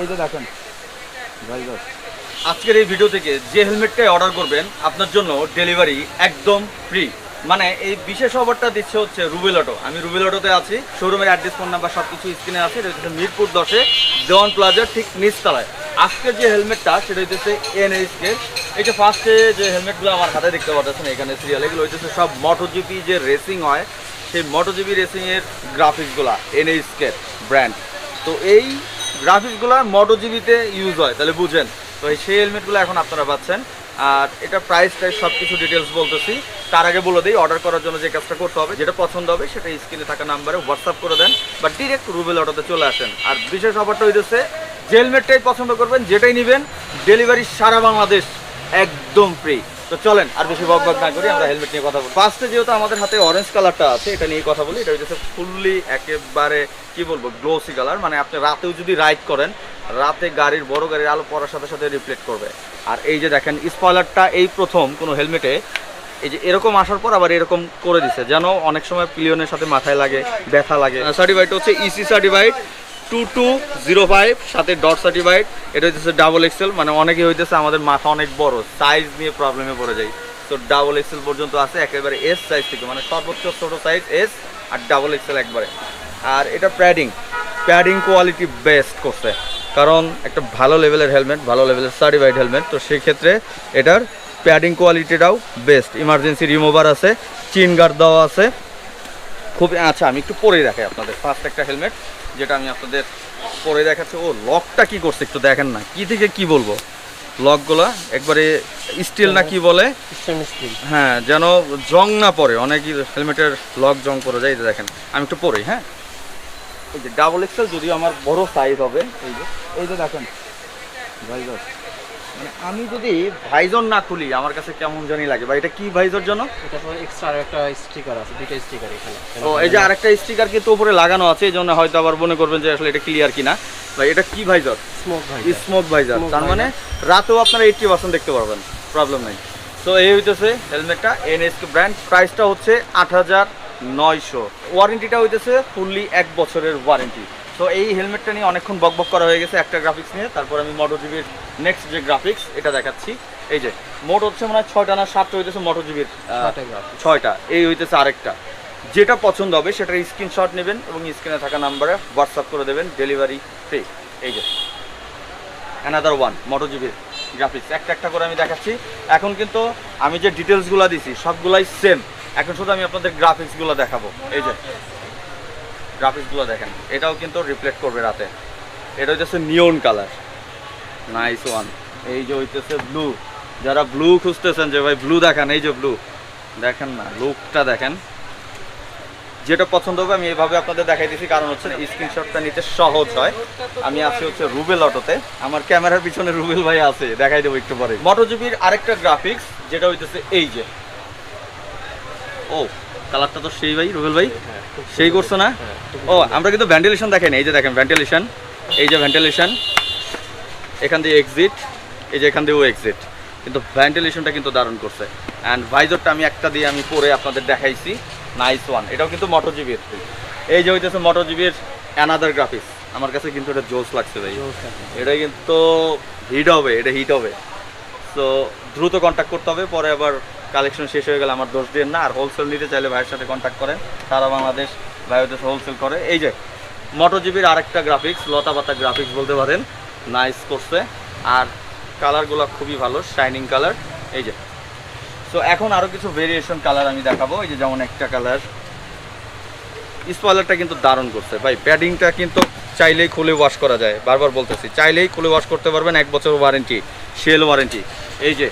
এই যে দেখেন। ভাইজার আজকের এই ভিডিও থেকে যে হেলমেটটাই অর্ডার করবেন, আপনার জন্য ডেলিভারি একদম ফ্রি মানে এই বিশেষ অফারটা দিচ্ছে হচ্ছে রুবেল অটো। আমি রুবেল অটোতে আছি শোরুমের অ্যাড্রেস ফোন নাম্বার সব কিছু স্ক্রিনে আছে। এটা হচ্ছে মিরপুর দশে, দেওয়ান প্লাজার ঠিক নিচতলায়। আজকের যে হেলমেটটা সেটা হইতেছে এনএসকে এই যে ফার্স্টে যে হেলমেটগুলো আমার হাতে দেখতে পাচ্ছেন, এখানে সিরিয়াল এগুলো হইতেছে সব মোটোজিপি যে রেসিং হয়, সেই মোটোজিপি রেসিংয়ের গ্রাফিক্সগুলা এনএসকে ব্র্যান্ড তো এই গ্রাফিক্সগুলো মোটোজিবিতে ইউজ হয়, তাহলে বুঝেন। তো এই সেই হেলমেটগুলো এখন আপনারা পাচ্ছেন। আর এটা প্রাইস টাইস সব কিছু ডিটেলস বলতেছি। তার আগে বলে দিই অর্ডার করার জন্য যে কাজটা করতে হবে, যেটা পছন্দ হবে, সেটা স্ক্রিনে থাকা নাম্বারে হোয়াটসঅ্যাপ করে দেন বা ডিরেক্ট রুবেল অটোতে চলে আসেন। আর বিশেষ অফারটা হইতেছে, যে হেলমেটটাই পছন্দ করবেন, যেটাই নেবেন ডেলিভারি সারা বাংলাদেশ একদম ফ্রি তো চলেন, আর বেশি বক বক না করি, আমরা হেলমেট নিয়ে কথা বলি। ফার্স্টে যেহেতু আমাদের হাতে অরেঞ্জ কালারটা আছে, এটা নিয়ে কথা বলি, এটা হচ্ছে ফুললি একেবারে, কি বলব গ্লোসি কালার মানে আপনি রাতেও যদি রাইড করেন, রাতে গাড়ির, বড় গাড়ির আলো পড়ার সাথে সাথে রিফ্লেক্ট করবে। আর এই যে দেখেন স্পয়লারটা এই প্রথম কোনো হেলমেটে এই যে এরকম আসার পর আবার এরকম করে দিছে, যেন অনেক সময় পিলিয়নের সাথে মাথায় লাগে, ব্যথা লাগে। সার্টিফাইড হচ্ছে E EC certified two two zero five সাথে ডট সার্টিফাইড এটা হচ্ছে ডাবল এক্সেল মানে অনেকে হইতেছে আমাদের মাথা অনেক বড় সাইজ নিয়ে প্রবলেমে পড়ে যায়। তো ডাবল এক্সেল পর্যন্ত আছে, একেবারে এস সাইজ থেকে মানে সর্বোচ্চ ছোট সাইজ এস আর ডাবল এক্সেল একবারে। আর এটা প্যাডিং প্যাডিং কোয়ালিটি বেস্ট করছে, কারণ একটা ভালো লেভেলের হেলমেট ভালো লেভেলের সার্টিফাইড হেলমেট তো সেই ক্ষেত্রে এটার প্যাডিং কোয়ালিটিটাও বেস্ট ইমার্জেন্সি রিমুভার আছে চিন গার্ড দেওয়া আছে। খুব আচ্ছা আমি একটু পরেই দেখাই আপনাদের ফার্স্ট একটা হেলমেট যেটা আমি আপনাদের পরে দেখাচ্ছি। ও লকটা কি করছে একটু দেখেন না। কি থেকে কি বলব? লকগুলা একবারে স্টিল না কি বলে? হ্যাঁ যেন জং না পরে অনেক হেলমেটের লক জং পড়ে যায় এটা দেখেন। আমি একটু পরে হ্যাঁ? এই যে ডাবল এক্সেল যদিও আমার বড় সাইজ হবে এই যে। এই যে দেখেন। মানে আমি যদি ভাইজন না খুলি আমার কাছে কেমন জানি লাগে? বা এটা কি ভাইজর জন্য? এটা পরে এক্সট্রা একটা স্টিকার আছে দুইটা স্টিকার এখানে। ও এই যে আরেকটা স্টিকার কিন্তু উপরে লাগানো আছে এই জন্য হয়তো আবার মনে করবেন যে আসলে এটা ক্লিয়ার কিনা। ভাই এটা কি ভাইজর? স্মোক ভাই স্মোক ভাইজার। তার মানে রাতেও আপনারা এইটটি পার্সেন্ট দেখতে পারবেন প্রবলেম নাই। তো এই হইতেছে হেলমেটটা এনএসকে ব্র্যান্ড প্রাইসটা হচ্ছে আট হাজার নয়শো। ওয়ারেন্টিটা হইতেছে ফুললি এক বছরের ওয়ারেন্টি তো এই হেলমেটটা নিয়ে অনেকক্ষণ বকবক করা হয়ে গেছে একটা গ্রাফিক্স নিয়ে। তারপর আমি মোটো জিবির নেক্সট যে গ্রাফিক্স এটা দেখাচ্ছি। এই যে মোট হচ্ছে মনে হয় ছয়টা না সাতটা হইতেছে মোটো জিবির ছয়টা এই হইতেছে আরেকটা। যেটা পছন্দ হবে সেটার স্ক্রিনশট নেবেন এবং স্ক্রিনে থাকা নাম্বারে হোয়াটসঅ্যাপ করে দেবেন ডেলিভারি ফ্রি এই যে অ্যানাদার ওয়ান মোটো জিবির গ্রাফিক্স একটা একটা করে আমি দেখাচ্ছি। এখন কিন্তু আমি যে ডিটেলসগুলো দিছি সবগুলাই সেম এখন শুধু আমি আপনাদের গ্রাফিক্সগুলো দেখাবো। এই যে গ্রাফিক্সগুলো দেখেন, এটাও কিন্তু রিফ্লেক্ট করবে রাতে। এটা হইতেছে নিয়ন কালার নাইস ওয়ান এই যে হইতেছে ব্লু যারা ব্লু খুঁজতেছেন যে, ভাই ব্লু দেখান, এই যে ব্লু দেখেন না লুকটা দেখেন। যেটা পছন্দ হবে, আমি এভাবে আপনাদের দেখাই দিচ্ছি কারণ হচ্ছে স্ক্রিনশটটা নিতে সহজ হয়। আমি আছি হচ্ছে রুবেল অটোতে আমার ক্যামেরার পিছনে রুবেল ভাই আছে, দেখাই দেবো একটু পরে। মোটোজিবির আরেকটা গ্রাফিক্স যেটা হইতেছে এই যে। ও কালারটা তো সেই ভাই রুবেল ভাই। সেই করছ না? ও আমরা কিন্তু ভেন্টিলেশন দেখেন। এই যে দেখেন ভেন্টিলেশন এই যে ভেন্টিলেশন এখান দিয়ে এক্সিট এই যে এখান দিয়েও এক্সিট কিন্তু ভেন্টিলেশনটা কিন্তু দারুণ করছে। অ্যান্ড ভাইজরটা আমি একটা দিয়ে আমি পরে আপনাদের দেখাইছি। নাইস ওয়ান এটাও কিন্তু মোটো জিবির এই যে হইতেছে মোটো জিবির অ্যানাদার গ্রাফিক্স আমার কাছে কিন্তু এটা জোস লাগছে ভাই। এটা কিন্তু হিট হবে এটা হিট হবে। তো দ্রুত কন্ট্যাক্ট করতে হবে পরে আবার কালেকশন শেষ হয়ে গেলে আমার দোষ দিন না। আর হোলসেল নিতে চাইলে ভাইয়ের সাথে কন্ট্যাক্ট করেন। সারা বাংলাদেশ ভাই হচ্ছে হোলসেল করে। এই যে মোটো জিবির আরেকটা গ্রাফিক্স লতা পাতা গ্রাফিক্স বলতে পারেন। নাইস করছে। আর কালারগুলো খুবই ভালো শাইনিং কালার এই যে সো এখন আরও কিছু ভেরিয়েশন কালার আমি দেখাবো। এই যে যেমন একটা কালার স্পয়লারটা কিন্তু দারুণ করছে। ভাই প্যাডিংটা কিন্তু চাইলেই খুলে ওয়াশ করা যায়। বারবার বলতেছি, চাইলেই খুলে ওয়াশ করতে পারবেন। এক বছর ওয়ারেন্টি সেল ওয়ারেন্টি এই যে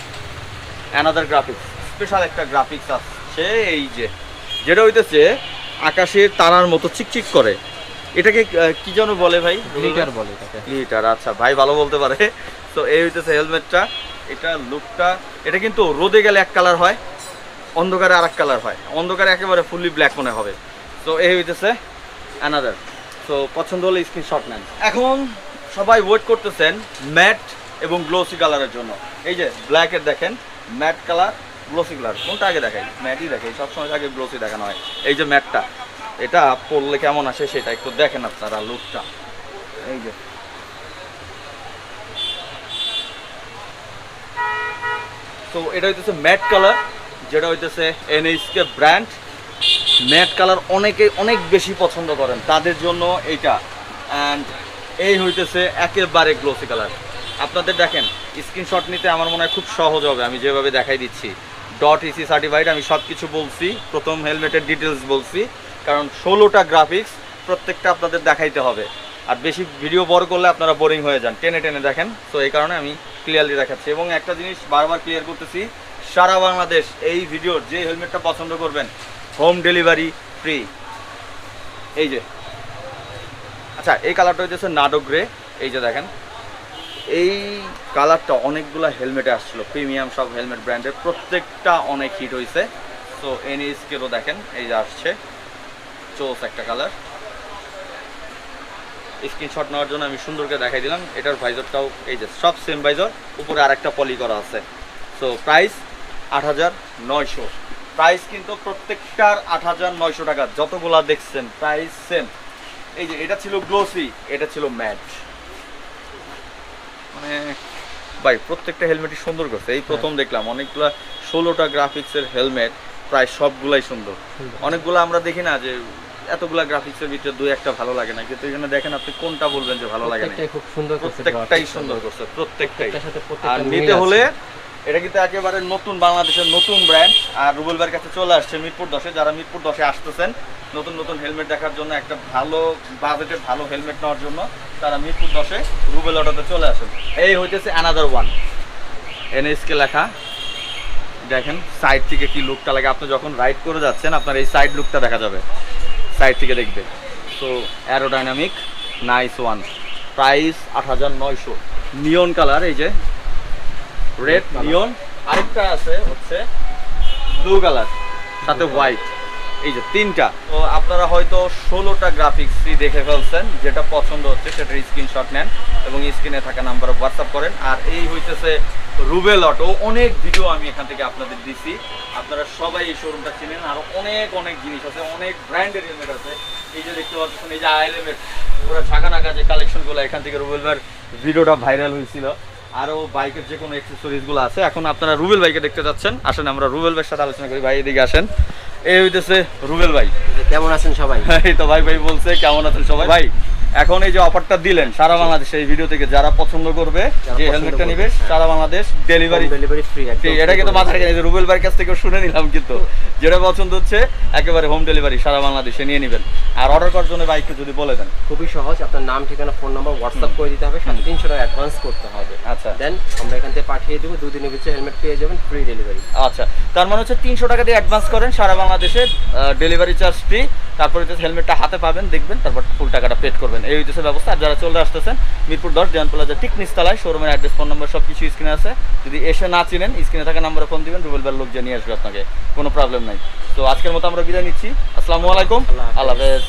অ্যানাদার গ্রাফিক্স স্পেশাল একটা গ্রাফিক্স আসছে এই যে যেটা হইতেছে আকাশের তারার মতো চিকচিক করে। এটাকে কি যেন বলে ভাই? গ্লিটার বলে এটাকে। গ্লিটার আচ্ছা ভাই ভালো বলতে পারে। তো এই হইতেছে হেলমেটটা এটা লুকটা এটা কিন্তু রোদে গেলে এক কালার হয় অন্ধকারে আর এক কালার হয়। অন্ধকারে একেবারে ফুললি ব্ল্যাক মনে হবে। তো এই হইতেছে অ্যানাদার তো পছন্দ হলে স্ক্রিনশট নেন। এখন সবাই ওয়েট করতেছেন ম্যাট এবং গ্লোসি কালারের জন্য। এই যে ব্ল্যাকের দেখেন ম্যাট কালার গ্লোসি কালার কোনটা আগে দেখাই? ম্যাটই দেখাই। সবসময় আগে গ্লোসি দেখানো হয়। এই যে ম্যাটটা, এটা পড়লে কেমন আসে সেটা একটু দেখেন আপনারা লুকটা এই যে। তো এটা হইতেছে ম্যাট কালার, যেটা হইতেছে এনএইচকে ব্র্যান্ড ম্যাট কালার অনেকে অনেক বেশি পছন্দ করেন, তাদের জন্য এইটা। অ্যান্ড এই হইতেছে একেবারে গ্লোসি কালার। আপনাদের দেখেন স্ক্রিনশট নিতে আমার মনে হয় খুব সহজ হবে, আমি যেভাবে দেখাই দিচ্ছি। ডট ইসি সার্টিফাইড আমি সব কিছু বলছি, প্রথম হেলমেটের ডিটেলস বলছি, কারণ ষোলোটা গ্রাফিক্স প্রত্যেকটা আপনাদের দেখাইতে হবে। আর বেশি ভিডিও বড় করলে আপনারা বোরিং হয়ে যান, টেনে টেনে দেখেন। তো এই কারণে আমি ক্লিয়ারলি দেখাচ্ছি। এবং একটা জিনিস বারবার ক্লিয়ার করতেছি, সারা বাংলাদেশ এই ভিডিওর যে হেলমেটটা পছন্দ করবেন হোম ডেলিভারি ফ্রি এই যে। আচ্ছা এই কালারটা হচ্ছে নাডো গ্রে এই যে দেখেন এই কালারটা অনেকগুলো হেলমেটে আসছিল। প্রিমিয়াম সব হেলমেট ব্র্যান্ডের। প্রত্যেকটা অনেক হিট হয়েছে তো এনএসকেরও দেখেন, এই যে আসছে। চোস একটা কালার। স্ক্রিনশট নেওয়ার জন্য আমি সুন্দরকে দেখাই দিলাম। এটার ভাইজরটাও এই যে, সব সেম ভাইজর। উপরে আরেকটা পলি করা আছে। সো প্রাইস আট হাজার নয়শো। প্রাইস কিন্তু প্রত্যেকটার আট হাজার নয়শো টাকা। যতগুলা দেখছেন প্রাইস সেম এই যে, এটা ছিল গ্লোসি এটা ছিল ম্যাট মানে ভাই প্রত্যেকটা হেলমেটই সুন্দর করছে। এই প্রথম দেখলাম অনেকগুলা ষোলোটা গ্রাফিক্সের হেলমেট প্রায় সবগুলাই সুন্দর। অনেকগুলো আমরা দেখি না যে এতগুলা গ্রাফিক্সের ভিতরে দুই একটা ভালো লাগে না। কিন্তু এখানে দেখেন আপনি কোনটা বলবেন যে ভালো লাগে না। প্রত্যেকটাই খুব সুন্দর করছে প্রত্যেকটাই সুন্দর করছে প্রত্যেকটাই। আর নিতে হলে এটা কিন্তু একেবারে নতুন, বাংলাদেশের নতুন ব্র্যান্ড আর রুবেল কাছে চলে আসছে মিরপুর দশে। যারা মিরপুর দশে আসতেছেন, নতুন নতুন হেলমেট দেখার জন্য, একটা ভালো বাজেটের ভালো হেলমেট নেওয়ার জন্য তারা মিরপুর দশে রুবেল অটোতে চলে আসেন। এই হইতেছে অ্যানাদার ওয়ান এনএসকে লেখা। দেখেন সাইড থেকে কি লুকটা লাগে। আপনি যখন রাইড করে যাচ্ছেন, আপনার এই সাইড লুকটা দেখা যাবে। সাইড থেকে দেখবে। So aerodynamic nice one price আট হাজার নয়শো। নিয়ন কালার এই যে রেড। নিয়ন আরেকটা আছে হচ্ছে ব্লু কালার সাথে হোয়াইট এই যে তিনটা। তো আপনারা হয়তো ষোলোটা গ্রাফিক্সই দেখে ফেলছেন যেটা পছন্দ হচ্ছে সেটার স্ক্রিনশট নেন এবং স্ক্রিনে থাকা নাম্বারে হোয়াটসঅ্যাপ করেন। আর এই হইতেছে রুবেল অটো অনেক ভিডিও আমি এখান থেকে আপনাদের দিছি। আপনারা সবাই এই শোরুমটা চিনেন। আর অনেক অনেক জিনিস আছে অনেক ব্র্যান্ডের হেলমেট আছে। এই যে দেখতে পাচ্ছেন এই যে আইলেমেট পুরো ঢাকা নাকা যে কালেকশনগুলো এখান থেকে রুবেল ভাইয়ের ভিডিওটা ভাইরাল হয়েছিল। আরও বাইকের যে কোনো অ্যাক্সেসরিজগুলো আছে। এখন আপনারা রুবেল বাইকে দেখতে যাচ্ছেন। আসেন আমরা রুবেল ভাইয়ের সাথে আলোচনা করি। ভাই এদিকে আসেন। এই হইতেছে রুবেল ভাই। কেমন আছেন সবাই? এই তো ভাই ভাই বলছে কেমন আছেন সবাই? ভাই এখন এই যে অফারটা দিলেন সারা বাংলাদেশে এই ভিডিও থেকে যারা পছন্দ করবে যে হেলমেটটা নিবে। সারা বাংলাদেশ ডেলিভারি ডেলিভারি ফ্রি এটা কিন্তু মাথায় রেখে নিয়েছে, রুবেল ভাইয়ের কাছ থেকে শুনে নিলাম কিন্তু। যেটা পছন্দ হচ্ছে একেবারে হোম ডেলিভারি সারা বাংলাদেশে নিয়ে নেবেন। আর অর্ডার করার জন্য বাইকটা যদি বলে দেন। খুবই সহজ আপনার নাম ঠিকানা ফোন নাম্বার হোয়াটসঅ্যাপ করে দিতে হবে সাথে তিনশো টাকা অ্যাডভান্স করতে হবে। আচ্ছা। দেন আমরা এখান থেকে পাঠিয়ে দেবো দুদিনের ভিতরে হেলমেট পেয়ে যাবেন ফ্রি ডেলিভারি আচ্ছা। তার মানে হচ্ছে তিনশো টাকা দিয়ে অ্যাডভান্স করেন সারা বাংলাদেশে ডেলিভারি চার্জ ফ্রি তারপরে হচ্ছে হেলমেটটা হাতে পাবেন দেখবেন তারপর ফুল টাকাটা পেড করবেন। এই হচ্ছে ব্যবস্থা। আর যারা চলে আসতেছেন মিরপুর দশ ডিয়ান প্লাজা ঠিক নিচতলায় শোরুমের অ্যাড্রেস ফোন নম্বর সব কিছু স্ক্রিনে আছে। যদি এসে না চিনেন স্ক্রিনে থাকা নাম্বারে ফোন দিবেন রুবেল বেল লোক যে নিয়ে আসবে আপনাকে। কোনো প্রবলেম নাই। তো আজকের মতো আমরা বিদায় নিচ্ছি। আসসালামু আলাইকুম। আল্লাহ আল্লাহ হাফেজ।